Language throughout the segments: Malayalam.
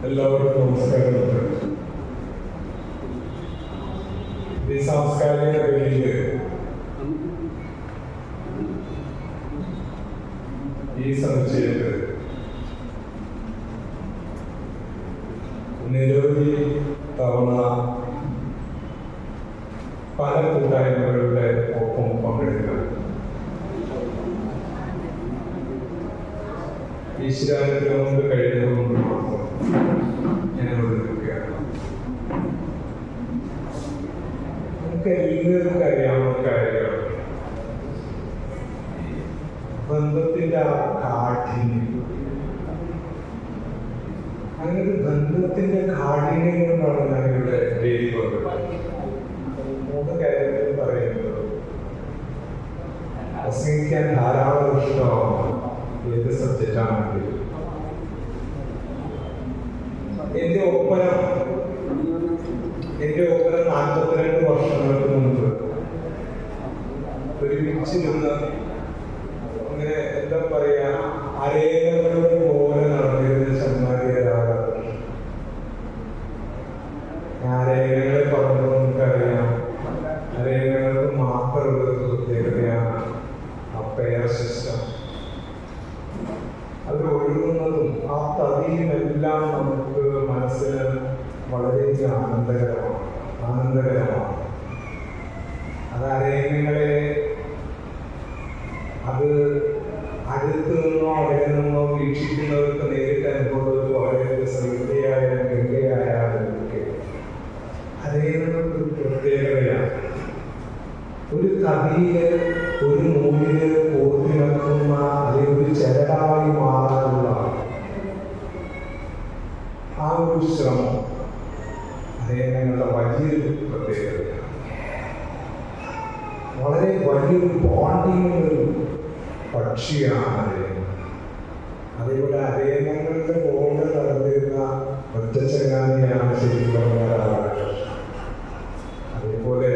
എല്ലാവർക്കും നമസ്കാരം ഈ സാംസ്കാരിക വേദിയിൽ ഈ സമുച്ചയത്ത് നിരവധി തവണ പല കൂട്ടായ്മകളുടെ ഒപ്പം പങ്കെടുക്കുക ഈശ്വരാനുഗ്രഹം കൊണ്ട് കഴിഞ്ഞതുകൊണ്ട് മാത്രം ഞാനിവിടെ നിൽക്കുകയാണ് നമുക്ക് എല്ലാവർക്കും അറിയാവുന്ന കാര്യമാണ് ബന്ധത്തിന്റെ ആ കാഠിന്യം അങ്ങനെ ബന്ധത്തിന്റെ കാഠിന്യം കൊണ്ടാണ് ഇവിടെ രീതി വന്നത് മൂന്ന് കാര്യങ്ങൾ പറയുന്നത്. പ്രസംഗിക്കാൻ ധാരാളം ഇഷ്ടമാണ് ഏത് സബ്ജക്റ്റാണെങ്കിലും. എന്റെ ഒപ്പന എന്റെ ഒപ്പന നാൽപ്പത്തിരണ്ട് വർഷങ്ങൾക്ക് മുമ്പ് ഒരുമിച്ച് നിന്ന് അങ്ങനെ എന്താ പറയാ അരേഖകളുടെ പോലെ നടന്നിരുന്ന ചങ്ങാതിയരാകാം അരേഖകളെ പറഞ്ഞു നമുക്കറിയാം അരേഖകൾക്ക് മാത്രമുള്ള ഒരു പ്രത്യേകതയാണ് ആ പെയർ സിസ്റ്റം അത് ഒഴുകുന്നതും ആ തതിയുമെല്ലാം നമുക്ക് മനസ്സിന് വളരെയധികം ആനന്ദകരമാണ്. ആനന്ദകരമാണ്. അത് അരേഖകളെ അത് അടുത്ത് നിന്നോ അവിടെ നിന്നോ വീക്ഷിക്കുന്നവർക്ക് നേരിട്ട് അനുഭവങ്ങൾക്ക് വളരെ ശ്രദ്ധയായാലും ഗംഗയായാലും ഒക്കെ അതേതൊരു പ്രത്യേകതയാണ്. ഒരു കവിയിൽ ഒരു നൂലിൽ കോർത്തിണക്കുന്ന അല്ലെങ്കിൽ ഒരു ചരടായി മാറാനുള്ള ആ ഒരു ശ്രമം അദ്ദേഹങ്ങളുടെ വലിയൊരു പ്രത്യേകതയാണ്. വളരെ വലിയൊരു ബോണ്ടിങ് ഒരു പക്ഷിയാണ് അതേപോലെ അരയങ്ങളുടെ ബോണ്ട് നടന്നിരുന്ന ഒറ്റച്ചങ്ങാതിയാണ് ശരിക്കും അതേപോലെ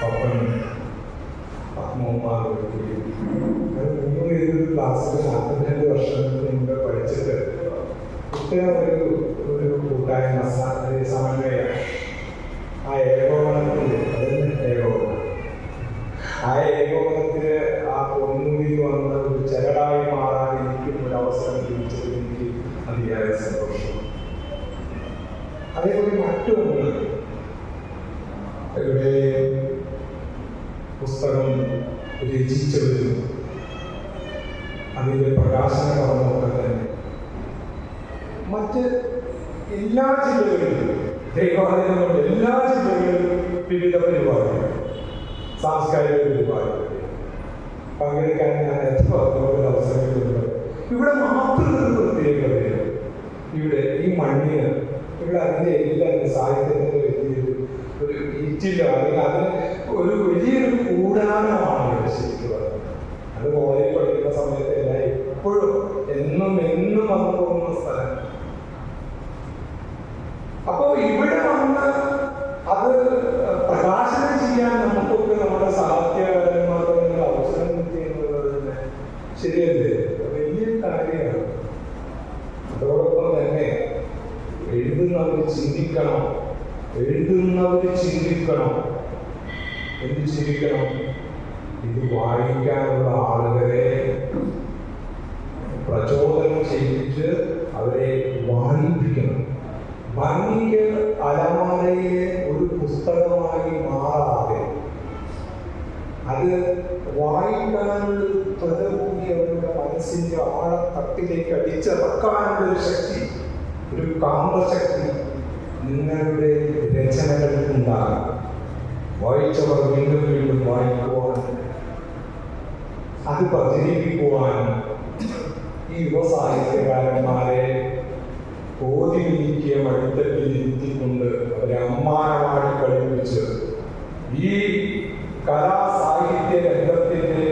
പപ്പൻ പത്മകുമാർ മൂന്ന് പേര് ക്ലാസ്സിൽ നാൽപ്പത്തിരണ്ട് വർഷങ്ങൾക്ക് മുമ്പ് പഠിച്ചിട്ട് ഒരു ഒരു കൂട്ടായ്മ അതേപോലെ മറ്റൊന്ന് ഇവിടെ പുസ്തകം രചിച്ചവരും അതിന്റെ പ്രകാശന കർമ്മമൊക്കെ തന്നെ. മറ്റ് എല്ലാ ജില്ലകളിലും ദൈവാലയങ്ങളുടെ എല്ലാ ജില്ലകളിലും വിവിധ പരിപാടികൾ സാംസ്കാരിക പരിപാടികൾ. പങ്കെടുക്കാൻ ഞാൻ എത്ര അവസരങ്ങളുണ്ട് ഇവിടെ മാത്രം പ്രത്യേകതയാണ് ഇവിടെ ഈ മണ്ണിന് ഇവിടെ അതിന്റെ എല്ലാം സാഹിത്യത്തിന്റെ വലിയൊരു ഒരു ഈറ്റിലോ അല്ലെങ്കിൽ അതിന് ഒരു വലിയൊരു കൂടാരമാണ് ഇവിടെ ശരിക്കും പറഞ്ഞത് അത് കോളേജിൽ പഠിക്കുന്ന സമയത്ത് എല്ലാം എപ്പോഴും എന്നും എന്നും വന്നു പോകുന്ന സ്ഥലം അപ്പോ ഇവിടെ വന്ന് അത് പ്രകാശനം ചെയ്യാൻ നമുക്കൊക്കെ നമ്മുടെ സാഹിത്യകാരന്മാർക്ക് അവസരം കിട്ടിയെന്നുള്ളത് ശരിയല്ലേ വലിയ കാര്യമാണ് അതോടൊപ്പം തന്നെ എഴുതുന്നവർ ചിന്തിക്കണം. എഴുതുന്നവർ ചിന്തിക്കണം. എന്ത് ചിന്തിക്കണം? ഇത് വായിക്കാനുള്ള ആളുകളെ പ്രചോദനം ചെയ്യിച്ച് അവരെ വായിപ്പിക്കണം. ഭംഗിക്ക് അലമാരയിലെ ഒരു പുസ്തകമായി മാറാതെ അത് വായിക്കാനുള്ള ത്വര കൂടി അവരുടെ മനസ്സിന്റെ ആഴത്തട്ടിലേക്ക് അടിച്ചിറക്കാനുള്ള ഒരു ശക്തി ഒരു കാന്തശക്തി നിങ്ങളുടെ രചനകൾക്കുണ്ടാകും വായിച്ചവർ വീണ്ടും വീണ്ടും വായിക്കുവാൻ അത് പ്രചരിപ്പിക്കുവാൻ ഈ യുവ സാഹിത്യകാരന്മാരെ ഓതി നീക്കിയ മടിത്തട്ടിൽ ഇരുത്തിക്കൊണ്ട് അവരെ അമ്മാനമായി കളിപ്പിച്ച് ഈ കലാ സാഹിത്യ രംഗത്തിന്റെ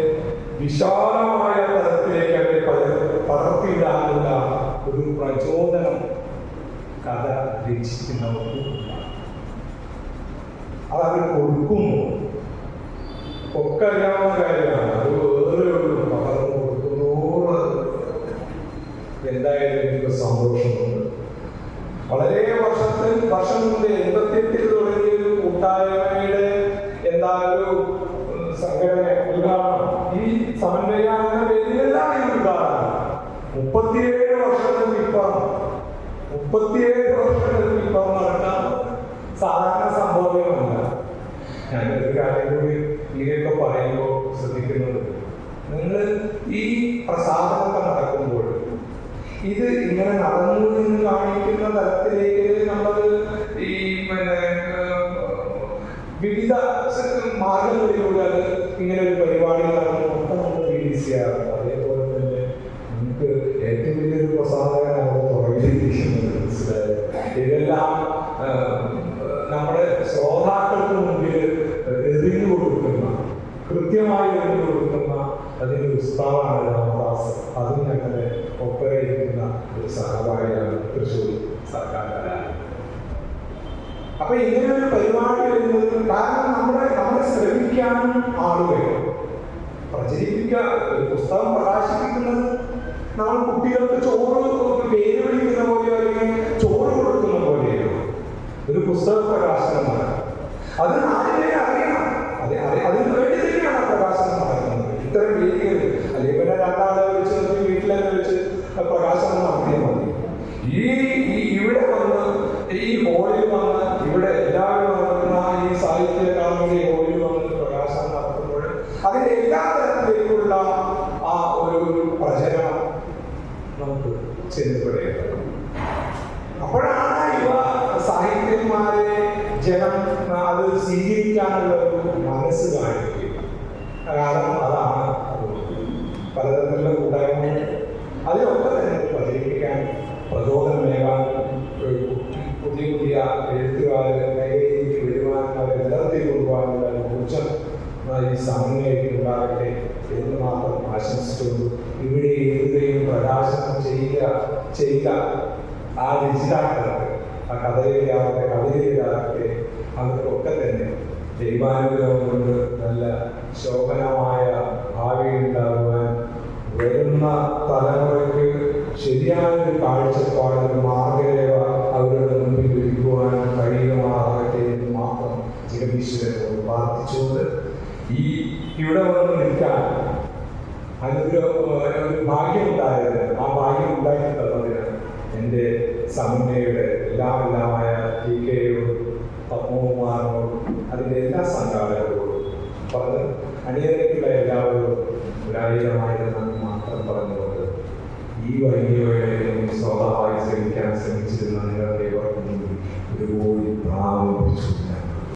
വിശാലമായ തലത്തിലേക്ക് അവരെ പട- പടർത്തിയിടാനുള്ള ഒരു പ്രചോദനം കഥ രചിക്കുന്നവർക്ക് ഉണ്ടാകും. അതവർ കൊടുക്കുന്നു. ഒക്കെ അറിയാവുന്ന കാര്യമാണ്. അത് വേറെ പകർന്നു കൊടുക്കുന്നോട് എന്തായാലും എനിക്ക് സന്തോഷമുണ്ട്. വളരെ വർഷത്തിൽ വർഷം മുമ്പ് എൺപത്തിയെട്ടിൽ തുടങ്ങിയ ഒരു കൂട്ടായ്മയുടെ എന്താ ഒരു സംഘടന ഉദ്ഘാടനം. ഈ സമന്വയാന പേരിലെല്ലാം ഈ ഉദ്ഘാടനം. മുപ്പത്തിയേഴ് വർഷങ്ങൾക്ക് ഇപ്പം മുപ്പത്തിയേഴ് വർഷങ്ങൾക്ക് ഇപ്പം നടക്കാൻ സാധാരണ ഇങ്ങനെയൊക്കെ പറയുമ്പോൾ ശ്രദ്ധിക്കുന്നത് നിങ്ങൾ ഈ പ്രസാദമൊക്കെ നടക്കുമ്പോൾ ഇത് ഇങ്ങനെ നടന്നു എന്ന് കാണിക്കുന്ന തരത്തിലേക്ക് നമ്മൾ ഈ പിന്നെ വിവിധ മാർഗങ്ങളിലൂടെ ഇങ്ങനെ ഒരു പരിപാടി നടന്നു. ഒക്കെ നമ്മൾ റിലീസ് ചെയ്യാറുണ്ട് അതേപോലെ തന്നെ നമുക്ക് ഏറ്റവും വലിയൊരു പ്രസാദകൻ അവിടെ പുറകിലിരിക്കുന്നത് മനസ്സിലായത് ഇതെല്ലാം ഏഹ്, നമ്മുടെ ശ്രോതാക്കൾക്ക് മുമ്പിൽ എറിഞ്ഞു കൊടുക്കുന്ന കൃത്യമായി എറിഞ്ഞു കൊടുക്കുന്ന അതിന്റെ ഉസ്താവാണ് രാമദാസ് അതും ഞങ്ങളുടെ ഒപ്പരയിരിക്കുന്ന ഒരു സഹപാഠിയാണ് തൃശ്ശൂർ സർക്കാർ അപ്പൊ ഇങ്ങനെ ഒരു പരിപാടി വരുന്നത് കാരണം നമ്മുടെ നമ്മളെ ശ്രമിക്കാനും ആളുകൾ പ്രചരിപ്പിക്കാൻ ഒരു പുസ്തകം പ്രകാശിപ്പിക്കുന്നത് നമ്മൾ കുട്ടികൾക്ക് ചോറ് പേര് വിളിക്കുന്ന പോലെ അല്ലെങ്കിൽ ചോറ് കൊടുക്കുന്ന പോലെയോ ഒരു പുസ്തക പ്രകാശനമാണ്. അത് നാട്ടിലെ അറിയണം അത് അറി- അതിന് വേണ്ടി തന്നെയാണ് ആ പ്രകാശനം നടക്കുന്നത് ഇത്തരം വേദികൾ അല്ലെങ്കിൽ പിന്നെ രണ്ടാളെ വെച്ച് നിർത്തി വീട്ടിലൊക്കെ വെച്ച് പ്രകാശനം നടത്തിയാൽ മതി ഈ ഈ- ഇവിടെ വന്ന് ഈ ഹോളിൽ വന്ന് ഇവിടെ എല്ലാവരും നടക്കുന്ന ഈ സാഹിത്യ അക്കാദമി ഹോളിൽ വന്ന് പ്രകാശനം നടത്തുമ്പോൾ അതിന്റെ എല്ലാ തരത്തിലേക്കുള്ള ആ ഒരു ഒരു പ്രചരണം നമുക്ക് ചെന്നപ്പെടുകയാണ് അപ്പോഴാണ് യുവ സാഹിത്യന്മാരെ ജനം അത് സ്വീകരിക്കാനുള്ള ഒരു മനസ്സ് കാണിക്കുക കാരണം അതാണ് പലതരത്തിലുള്ള കൂട്ടായ്മകൾ അതിനൊക്കെ തന്നെ പ്രചരിപ്പിക്കാൻ പ്രചോദനമേകാൻ പുതിയ പുതിയ എഴുത്തുകാരെ കൈകളിലേക്ക് വരുവാൻ അവരെ നിലനിർത്തി കൊണ്ടുപോകാനുള്ള ഊർജം ഈ സമന്വയത്തിൽ ഉണ്ടാകട്ടെ എന്ന് മാത്രം ആശംസിച്ചുകൊണ്ട് ഇവിടെ എഴുതുകയും പ്രകാശനം ചെയ്യുക ചെയ്യുക ആ രചിതാക്കളെ ആ കഥയിലാകട്ടെ കവിതയിലാകട്ടെ അവർക്കൊക്കെ തന്നെ ദൈവാനുഗ്രഹം കൊണ്ട് നല്ല ശോഭനമായ ഭാവി ഉണ്ടാകുവാൻ വരുന്ന തലമുറയ്ക്ക് ശരിയായൊരു കാഴ്ചപ്പാട് ഒരു മാർഗരേഖ അവരുടെ മുമ്പിൽ ഒരുക്കുവാൻ കഴിയുമാറാകട്ടെ എന്ന് മാത്രം ജഗദീശ്വരനോട് പ്രാർത്ഥിച്ചുകൊണ്ട് ഈ ഇവിടെ വന്ന് നിൽക്കാൻ അനുഗ്രഹം ഒരു ഭാഗ്യം ഉണ്ടായത് ആ ഭാഗ്യം ഉണ്ടാക്കി തന്നതിന് എന്റെ സമന്വയുടെ എല്ലാം എല്ലാമായ ടി കെയോടും പത്മകുമാറിനോടും അതിന്റെ എല്ലാ സംഘാടകരോടും പറഞ്ഞ് അണിയറയ്ക്കുള്ള എല്ലാവരോടും ഒരായിരമായിരം നന്ദി മാത്രം പറഞ്ഞുകൊണ്ട് ഈ വൈകിയോടെ സ്വതമായി ശ്രമിക്കാൻ ശ്രമിച്ചിരുന്ന നിങ്ങൾ